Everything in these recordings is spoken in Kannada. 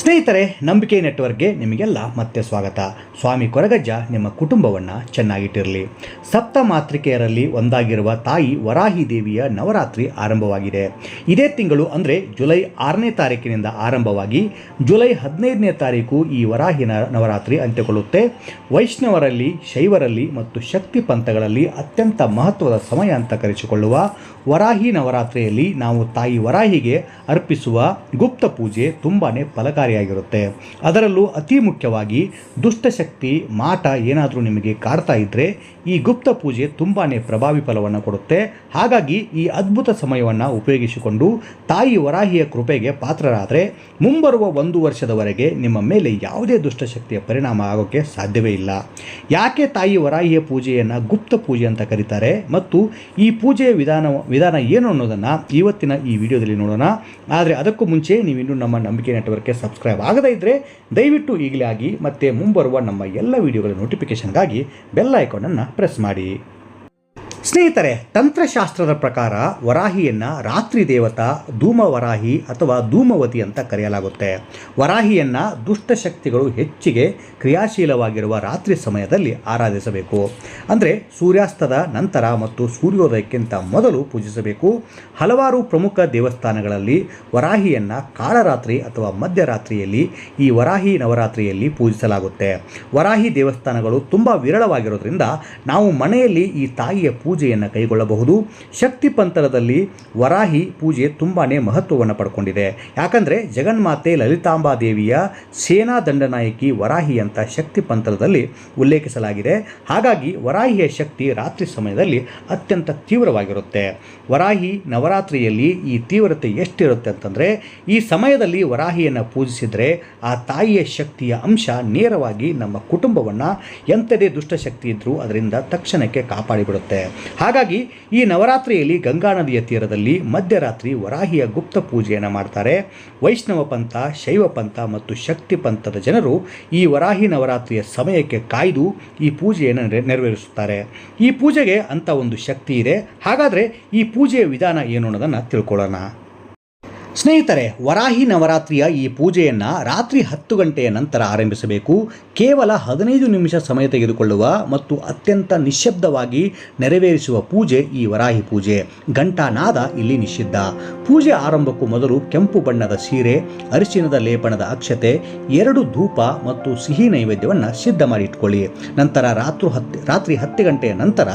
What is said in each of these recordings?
ಸ್ನೇಹಿತರೆ, ನಂಬಿಕೆ ನೆಟ್ವರ್ಕ್ಗೆ ನಿಮಗೆಲ್ಲ ಮತ್ತೆ ಸ್ವಾಗತ. ಸ್ವಾಮಿ ಕೊರಗಜ್ಜ ನಿಮ್ಮ ಕುಟುಂಬವನ್ನು ಚೆನ್ನಾಗಿಟ್ಟಿರಲಿ. ಸಪ್ತ ಮಾತೃಕೆಯರಲ್ಲಿ ಒಂದಾಗಿರುವ ತಾಯಿ ವರಾಹಿ ದೇವಿಯ ನವರಾತ್ರಿ ಆರಂಭವಾಗಿದೆ. ಇದೇ ತಿಂಗಳು ಅಂದರೆ ಜುಲೈ ಆರನೇ ತಾರೀಕಿನಿಂದ ಆರಂಭವಾಗಿ ಜುಲೈ ಹದಿನೈದನೇ ತಾರೀಕು ಈ ವರಾಹಿ ನವರಾತ್ರಿ ಅಂತ್ಯಗೊಳ್ಳುತ್ತೆ. ವೈಷ್ಣವರಲ್ಲಿ, ಶೈವರಲ್ಲಿ ಮತ್ತು ಶಕ್ತಿ ಪಂಥಗಳಲ್ಲಿ ಅತ್ಯಂತ ಮಹತ್ವದ ಸಮಯ ಅಂತ ಕರೆಸಿಕೊಳ್ಳುವ ವರಾಹಿ ನವರಾತ್ರಿಯಲ್ಲಿ ನಾವು ತಾಯಿ ವರಾಹಿಗೆ ಅರ್ಪಿಸುವ ಗುಪ್ತ ಪೂಜೆ ತುಂಬಾ ಫಲಕಾರಿಯಾಗಿರುತ್ತೆ. ಅದರಲ್ಲೂ ಅತಿ ಮುಖ್ಯವಾಗಿ ದುಷ್ಟಶಕ್ತಿ ಮಾಟ ಏನಾದರೂ ನಿಮಗೆ ಕಾಡ್ತಾ ಇದ್ದರೆ ಈ ಗುಪ್ತ ಪೂಜೆ ತುಂಬಾ ಪ್ರಭಾವಿ ಫಲವನ್ನು ಕೊಡುತ್ತೆ. ಹಾಗಾಗಿ ಈ ಅದ್ಭುತ ಸಮಯವನ್ನು ಉಪಯೋಗಿಸಿಕೊಂಡು ತಾಯಿ ವರಾಹಿಯ ಕೃಪೆಗೆ ಪಾತ್ರರಾದರೆ ಮುಂಬರುವ ಒಂದು ವರ್ಷದವರೆಗೆ ನಿಮ್ಮ ಮೇಲೆ ಯಾವುದೇ ದುಷ್ಟಶಕ್ತಿಯ ಪರಿಣಾಮ ಆಗೋಕ್ಕೆ ಸಾಧ್ಯವೇ ಇಲ್ಲ. ಯಾಕೆ ತಾಯಿ ವರಾಹಿಯ ಪೂಜೆಯನ್ನು ಗುಪ್ತ ಪೂಜೆ ಅಂತ ಕರೀತಾರೆ? ಮತ್ತು ಈ ಪೂಜೆಯ ವಿಧಾನ ವಿಧಾನ ಏನು ಅನ್ನೋದನ್ನು ಇವತ್ತಿನ ಈ ವಿಡಿಯೋದಲ್ಲಿ ನೋಡೋಣ. ಆದರೆ ಅದಕ್ಕೂ ಮುಂಚೆ ನೀವಿನ್ನೂ ನಮ್ಮ ನಂಬಿಕೆ ನೆಟ್ವರ್ಕ್ಗೆ ಸಬ್ಸ್ಕ್ರೈಬ್ ಆಗದೇ ಇದ್ದರೆ ದಯವಿಟ್ಟು ಈಗಲೇ ಆಗಿ ಮತ್ತು ಮುಂಬರುವ ನಮ್ಮ ಎಲ್ಲ ವಿಡಿಯೋಗಳ ನೋಟಿಫಿಕೇಷನ್ಗಾಗಿ ಬೆಲ್ ಐಕಾನನ್ನು ಪ್ರೆಸ್ ಮಾಡಿ. ಸ್ನೇಹಿತರೆ, ತಂತ್ರಶಾಸ್ತ್ರದ ಪ್ರಕಾರ ವರಾಹಿಯನ್ನು ರಾತ್ರಿ ದೇವತಾ, ಧೂಮವರಾಹಿ ಅಥವಾ ಧೂಮವತಿ ಅಂತ ಕರೆಯಲಾಗುತ್ತೆ. ವರಾಹಿಯನ್ನು ದುಷ್ಟಶಕ್ತಿಗಳು ಹೆಚ್ಚಿಗೆ ಕ್ರಿಯಾಶೀಲವಾಗಿರುವ ರಾತ್ರಿ ಸಮಯದಲ್ಲಿ ಆರಾಧಿಸಬೇಕು. ಅಂದರೆ ಸೂರ್ಯಾಸ್ತದ ನಂತರ ಮತ್ತು ಸೂರ್ಯೋದಯಕ್ಕಿಂತ ಮೊದಲು ಪೂಜಿಸಬೇಕು. ಹಲವಾರು ಪ್ರಮುಖ ದೇವಸ್ಥಾನಗಳಲ್ಲಿ ವರಾಹಿಯನ್ನು ಕಾಳರಾತ್ರಿ ಅಥವಾ ಮಧ್ಯರಾತ್ರಿಯಲ್ಲಿ, ಈ ವರಾಹಿ ನವರಾತ್ರಿಯಲ್ಲಿ ಪೂಜಿಸಲಾಗುತ್ತೆ. ವರಾಹಿ ದೇವಸ್ಥಾನಗಳು ತುಂಬ ವಿರಳವಾಗಿರೋದ್ರಿಂದ ನಾವು ಮನೆಯಲ್ಲಿ ಈ ತಾಯಿಯ ಪೂಜೆಯನ್ನು ಕೈಗೊಳ್ಳಬಹುದು. ಶಕ್ತಿ ಪಂಥರದಲ್ಲಿ ವರಾಹಿ ಪೂಜೆ ತುಂಬಾ ಮಹತ್ವವನ್ನು ಪಡ್ಕೊಂಡಿದೆ. ಯಾಕಂದರೆ ಜಗನ್ಮಾತೆ ಲಲಿತಾಂಬಾ ದೇವಿಯ ಸೇನಾ ದಂಡನಾಯಕಿ ವರಾಹಿ ಅಂತ ಶಕ್ತಿ ಪಂಥರದಲ್ಲಿ ಉಲ್ಲೇಖಿಸಲಾಗಿದೆ. ಹಾಗಾಗಿ ವರಾಹಿಯ ಶಕ್ತಿ ರಾತ್ರಿ ಸಮಯದಲ್ಲಿ ಅತ್ಯಂತ ತೀವ್ರವಾಗಿರುತ್ತೆ. ವರಾಹಿ ನವರಾತ್ರಿಯಲ್ಲಿ ಈ ತೀವ್ರತೆ ಎಷ್ಟಿರುತ್ತೆ ಅಂತಂದರೆ, ಈ ಸಮಯದಲ್ಲಿ ವರಾಹಿಯನ್ನು ಪೂಜಿಸಿದರೆ ಆ ತಾಯಿಯ ಶಕ್ತಿಯ ಅಂಶ ನೇರವಾಗಿ ನಮ್ಮ ಕುಟುಂಬವನ್ನು ಎಂಥದೇ ದುಷ್ಟಶಕ್ತಿ ಇದ್ದರೂ ಅದರಿಂದ ತಕ್ಷಣಕ್ಕೆ ಕಾಪಾಡಿಬಿಡುತ್ತೆ. ಹಾಗಾಗಿ ಈ ನವರಾತ್ರಿಯಲ್ಲಿ ಗಂಗಾ ನದಿಯ ತೀರದಲ್ಲಿ ಮಧ್ಯರಾತ್ರಿ ವರಾಹಿಯ ಗುಪ್ತ ಪೂಜೆಯನ್ನು ಮಾಡ್ತಾರೆ. ವೈಷ್ಣವ ಪಂಥ, ಶೈವ ಪಂಥ ಮತ್ತು ಶಕ್ತಿ ಪಂಥದ ಜನರು ಈ ವರಾಹಿ ನವರಾತ್ರಿಯ ಸಮಯಕ್ಕೆ ಕಾಯ್ದು ಈ ಪೂಜೆಯನ್ನು ನೆರ- ನೆರವೇರಿಸುತ್ತಾರೆ. ಈ ಪೂಜೆಗೆ ಅಂತ ಒಂದು ಶಕ್ತಿ ಇದೆ. ಹಾಗಾದರೆ ಈ ಪೂಜೆಯ ವಿಧಾನ ಏನು ಅನ್ನೋದನ್ನು ತಿಳ್ಕೊಳ್ಳೋಣ. ಸ್ನೇಹಿತರೆ, ವರಾಹಿ ನವರಾತ್ರಿಯ ಈ ಪೂಜೆಯನ್ನು ರಾತ್ರಿ ಹತ್ತು ಗಂಟೆಯ ನಂತರ ಆರಂಭಿಸಬೇಕು. ಕೇವಲ ಹದಿನೈದು ನಿಮಿಷ ಸಮಯ ತೆಗೆದುಕೊಳ್ಳುವ ಮತ್ತು ಅತ್ಯಂತ ನಿಶ್ಶಬ್ದವಾಗಿ ನೆರವೇರಿಸುವ ಪೂಜೆ ಈ ವರಾಹಿ ಪೂಜೆ. ಘಂಟಾನಾದ ಇಲ್ಲಿ ನಿಷಿದ್ಧ. ಪೂಜೆ ಆರಂಭಕ್ಕೂ ಮೊದಲು ಕೆಂಪು ಬಣ್ಣದ ಸೀರೆ ಅರಿಶಿನದ ಲೇಪನದ ಅಕ್ಷತೆ, ಎರಡು ಧೂಪ ಮತ್ತು ಸಿಹಿ ನೈವೇದ್ಯವನ್ನು ಸಿದ್ಧ ಮಾಡಿ ಇಟ್ಕೊಳ್ಳಿ ನಂತರ ರಾತ್ರಿ ಹತ್ತು ರಾತ್ರಿ ಹತ್ತು ಗಂಟೆಯ ನಂತರ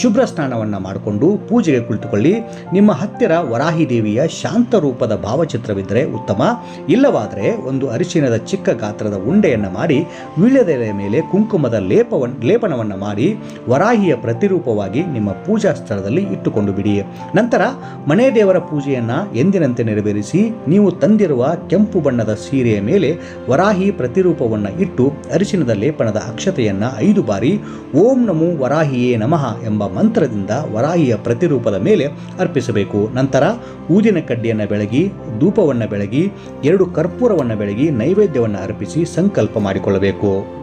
ಶುಭ್ರ ಸ್ನಾನವನ್ನು ಮಾಡಿಕೊಂಡು ಪೂಜೆಗೆ ಕುಳಿತುಕೊಳ್ಳಿ. ನಿಮ್ಮ ಹತ್ತಿರ ವರಾಹಿ ದೇವಿಯ ಶಾಂತ ರೂಪದ ಭಾವಚಿತ್ರವಿದ್ದರೆ ಉತ್ತಮ. ಇಲ್ಲವಾದರೆ ಒಂದು ಅರಿಶಿನದ ಚಿಕ್ಕ ಗಾತ್ರದ ಉಂಡೆಯನ್ನು ಮಾಡಿ ವೀಳ್ಯದೆಲೆಯ ಮೇಲೆ ಕುಂಕುಮದ ಲೇಪವನ್ನು ಲೇಪನವನ್ನು ಮಾಡಿ, ವರಾಹಿಯ ಪ್ರತಿರೂಪವಾಗಿ ನಿಮ್ಮ ಪೂಜಾ ಸ್ಥಳದಲ್ಲಿ ಇಟ್ಟುಕೊಂಡು ಬಿಡಿ. ನಂತರ ಮನೆ ದೇವರ ಪೂಜೆಯನ್ನು ಎಂದಿನಂತೆ ನೆರವೇರಿಸಿ, ನೀವು ತಂದಿರುವ ಕೆಂಪು ಬಣ್ಣದ ಸೀರೆಯ ಮೇಲೆ ವರಾಹಿ ಪ್ರತಿರೂಪವನ್ನು ಇಟ್ಟು ಅರಿಶಿನದ ಲೇಪನದ ಅಕ್ಷತೆಯನ್ನು ಐದು ಬಾರಿ ಓಂ ನಮೋ ವರಾಹಿಯೇ ನಮಃ ಎಂಬ ಮಂತ್ರದಿಂದ ವರಾಹಿಯ ಪ್ರತಿರೂಪದ ಮೇಲೆ ಅರ್ಪಿಸಬೇಕು. ನಂತರ ಊದಿನ ಕಡ್ಡಿಯನ್ನು ಬೆಳಗಿ ಧೂಪವನ್ನು ಬೆಳಗಿ, ಎರಡು ಕರ್ಪೂರವನ್ನು ಬೆಳಗಿ, ನೈವೇದ್ಯವನ್ನು ಅರ್ಪಿಸಿ ಸಂಕಲ್ಪ ಮಾಡಿಕೊಳ್ಳಬೇಕು.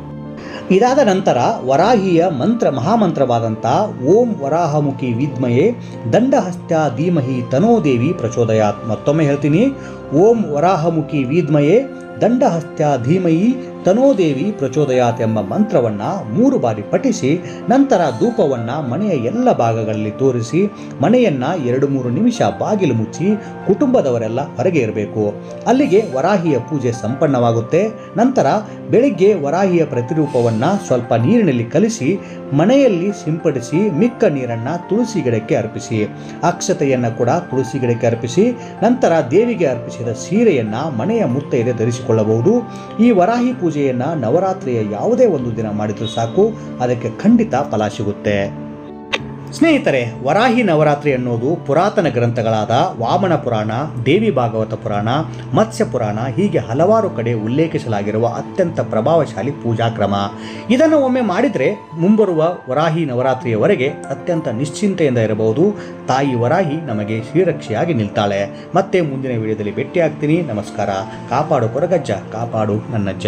ಇದಾದ ನಂತರ ವರಾಹಿಯ ಮಂತ್ರ ಮಹಾಮಂತ್ರವಾದಂಥ ಓಂ ವರಾಹಮುಖಿ ವಿದ್ಮಯೇ ದಂಡಹಸ್ತ್ಯ ಧೀಮಹಿ ತನೋದೇವಿ ಪ್ರಚೋದಯಾತ್. ಮತ್ತೊಮ್ಮೆ ಹೇಳ್ತೀನಿ, ಓಂ ವರಾಹಮುಖಿ ವಿದ್ಮಯೇ ದಂಡಹಸ್ತ್ಯ ಧೀಮಯಿ ತನೋದೇವಿ ಪ್ರಚೋದಯಾತ್ ಎಂಬ ಮಂತ್ರವನ್ನ ಮೂರು ಬಾರಿ ಪಠಿಸಿ, ನಂತರ ಧೂಪವನ್ನ ಮನೆಯ ಎಲ್ಲ ಭಾಗಗಳಲ್ಲಿ ತೋರಿಸಿ, ಮನೆಯನ್ನ ಎರಡು ಮೂರು ನಿಮಿಷ ಬಾಗಿಲು ಮುಚ್ಚಿ ಕುಟುಂಬದವರೆಲ್ಲ ಹೊರಗೆ ಇರಬೇಕು. ಅಲ್ಲಿಗೆ ವರಾಹಿಯ ಪೂಜೆ ಸಂಪನ್ನವಾಗುತ್ತೆ. ನಂತರ ಬೆಳಿಗ್ಗೆ ವರಾಹಿಯ ಪ್ರತಿರೂಪವನ್ನ ಸ್ವಲ್ಪ ನೀರಿನಲ್ಲಿ ಕಲಿಸಿ, ಮನೆಯಲ್ಲಿ ಸಿಂಪಡಿಸಿ ಮಿಕ್ಕ ನೀರನ್ನ ತುಳಸಿ ಗಿಡಕ್ಕೆ ಅರ್ಪಿಸಿ. ಅಕ್ಷತೆಯನ್ನು ಕೂಡ ತುಳಸಿ ಗಿಡಕ್ಕೆ ಅರ್ಪಿಸಿ, ನಂತರ ದೇವಿಗೆ ಅರ್ಪಿಸಿದ ಸೀರೆಯನ್ನು ಮನೆಯ ಮುತ್ತೈದೆ ಧರಿಸಿಕೊಳ್ಳಬಹುದು. ಈ ವರಾಹಿ ಪೂಜೆಯನ್ನು ನವರಾತ್ರಿಯ ಯಾವುದೇ ಒಂದು ದಿನ ಮಾಡಿದರೂ ಸಾಕು. ಅದಕ್ಕೆ ಖಂಡಿತ ಫಲ ಸಿಗುತ್ತೆ. ಸ್ನೇಹಿತರೆ, ವರಾಹಿ ನವರಾತ್ರಿ ಅನ್ನೋದು ಪುರಾತನ ಗ್ರಂಥಗಳಾದ ವಾಮನ ಪುರಾಣ, ದೇವಿ ಭಾಗವತ ಪುರಾಣ, ಮತ್ಸ್ಯ ಪುರಾಣ ಹೀಗೆ ಹಲವಾರು ಕಡೆ ಉಲ್ಲೇಖಿಸಲಾಗಿರುವ ಅತ್ಯಂತ ಪ್ರಭಾವಶಾಲಿ ಪೂಜಾ ಕ್ರಮ ಇದನ್ನು ಒಮ್ಮೆ ಮಾಡಿದರೆ ಮುಂಬರುವ ವರಾಹಿ ನವರಾತ್ರಿಯವರೆಗೆ ಅತ್ಯಂತ ನಿಶ್ಚಿಂತೆಯಿಂದ ಇರಬಹುದು. ತಾಯಿ ವರಾಹಿ ನಮಗೆ ಶ್ರೀರಕ್ಷೆಯಾಗಿ ನಿಲ್ತಾಳೆ. ಮತ್ತೆ ಮುಂದಿನ ವಿಡಿಯೋದಲ್ಲಿ ಭೇಟಿಯಾಗ್ತೀನಿ. ನಮಸ್ಕಾರ. ಕಾಪಾಡು ಕೊರಗಜ್ಜ, ಕಾಪಾಡು ನನ್ನಜ್ಜ.